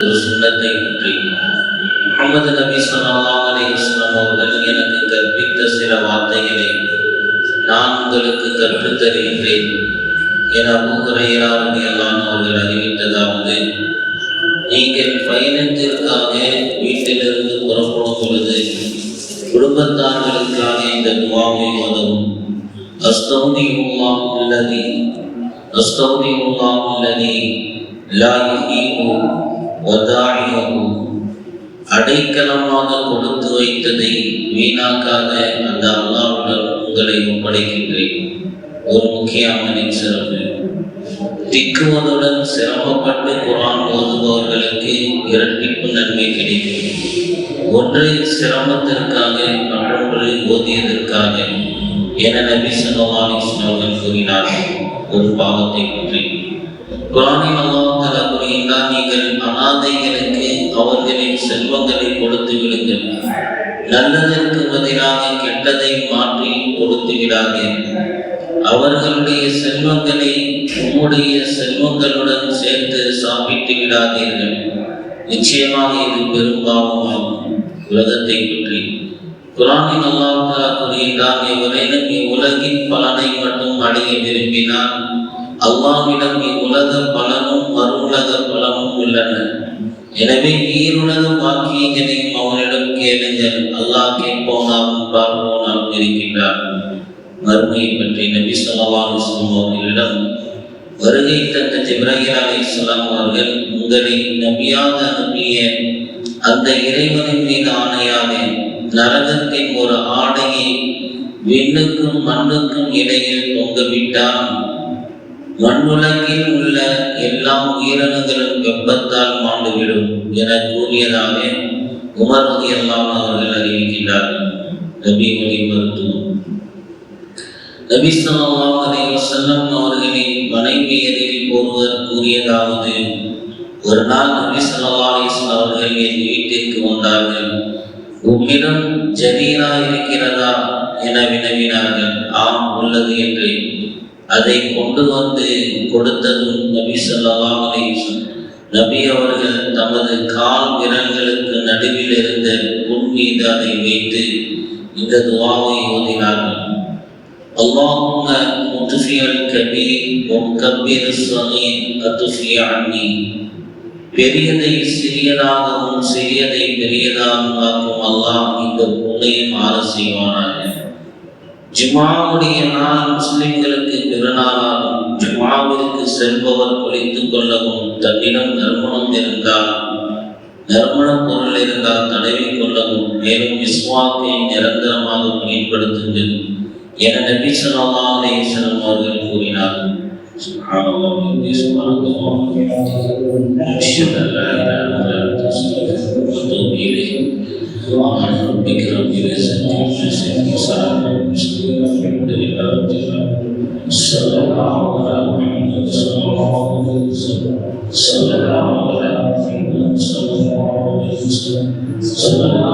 ஒரு சுண்ணத்தை பற்றி முகமது நபி ஸல்லல்லாஹு அலிஸ்லாம் அவர்கள் எனக்கு கற்பித்த சில வார்த்தைகளை நான் உங்களுக்கு கற்றுத் தருகின்றேன் என அபூ எல்லாம் அவர்கள் அறிவித்ததாவது நீங்கள் பயணத்திற்காக வீட்டிலிருந்து புறப்படும் பொழுது குடும்பத்தார்களுக்காக இந்த துவாவை உதவும் அஸ்தௌதியுல்லாஹ் அல்லதி அஸ்தௌதியுல்லாஹ் அஸ்தௌனி லா யுஹீபு அடைக்கலமாக கொடுத்து வைத்ததை வீணாக்காத அந்த அல்லாவுடன் உங்களை ஒப்படைக்கின்றேன். ஒரு முக்கிய சிறப்பு. திக்குவதுடன் சிரமப்பட்டு குரான் ஓதுபவர்களுக்கு இரட்டிப்பு நன்மை கிடைக்கும். ஒன்று சிரமத்திற்காக மற்றொன்று ஓதியதற்காக என நபி ஸல்லல்லாஹு அலைஹி கூறினார்கள். ஒரு பாவத்தை பற்றி. குரானில் அல்லாஹ் தஆலா கூறுகின்றார் நீங்கள் அனாதைகளுக்கு அவர்களின் செல்வங்களை கொடுத்து விடுங்கள். நல்லதற்கு பதிலாக கெட்டதை மாற்றி கொடுத்து விடாதீர்கள் அவர்களுடைய செல்வங்களை உம்முடைய செல்வங்களுடன் சேர்த்து சாப்பிட்டு விடாதீர்கள். நிச்சயமாக இது பெரும்பாவமாகும். உலகத்தை பற்றி. குரானின் அல்லாஹ் தஆலா கூறுகின்றான் எவரேனும் இவ்வுலகின் பலனை மட்டும் அடைய விரும்பினால் அல்லாவிடம் இவ்வுலக பலனும் மறுவுலக பலனும் உள்ளன. எனவே ஈருலக வாக்கியங்களையும் அவனிடம் கேளுங்கள். அல்லாஹ் கேட்போனாலும் பார்ப்போனாலும் இருக்கின்றார் மறுமையை பற்றி நபி சொல்லவாறு அலைஹி அவர்களிடம் வருகை தந்த ஜிப்ராஹிம் இஸ்லாம் அவர்கள் உங்களை நபியாக அனுப்பிய அந்த இறைவனின் மீது ஆணையாலே நரகத்தின் ஒரு ஆடையை விண்ணுக்கும் மண்ணுக்கும் இடையில் தொங்கவிட்டான் மண்ணுலகில் உள்ள எல்லா உயிரினங்களும் வெப்பத்தால் மாண்டுவிடும் என கூறியதாக உமர் ரலியல்லாஹு அவர்கள் அறிவிக்கின்றார்கள் நபி மொழி மருத்துவம். நபி ஸல்லல்லாஹு அலைஹி வஸல்லம் அவர்களின் மனைவியரில் ஒருவர் கூறியதாவது ஒரு நாள் நபி ஸல்லல்லாஹு அவர்கள் என் வீட்டிற்கு வந்தார்கள். உம்மிடம் ஜரீரா இருக்கிறதா? என வினவினார்கள். ஆம் உள்ளது என்றேன். அதை கொண்டு வந்து கொடுத்ததும் நபி ஸல்லல்லாஹு அலைஹி வஸல்லம் நபி அவர்கள் தமது கால் விரல்களுக்கு நடுவில் இருந்த புண் மீது அதை வைத்து இந்த துவாவை ஓதினார்கள் اللهم مطفئ الكبير ومكبر الصغير أطفئ عني பெரியதை சிறியதாகவும் சிறியதை பெரியதாகவும் ஆக்கும் அல்லாஹ் இந்த புண்ணையும் ஆற செய்வானாக ஜுமாவுடைய நாள் முஸ்லிம்களுக்கு பிறநாளாகும் ஜுமாவிற்கு செல்பவர் குளித்துக் கொள்ளவும் தன்னிடம் நறுமணம் இருந்தால் நறுமண பொருள் இருந்தால் தடவி கொள்ளவும் மேலும் விஸ்வாக்கை நிரந்தரமாக பயன்படுத்துங்கள் என நபி ஸல்லல்லாஹு அவர்கள் கூறினார். சுப்ஹானல்லாஹ். sallallahu alaihi wasallam sallallahu alaihi wasallam sallallahu alaihi wasallam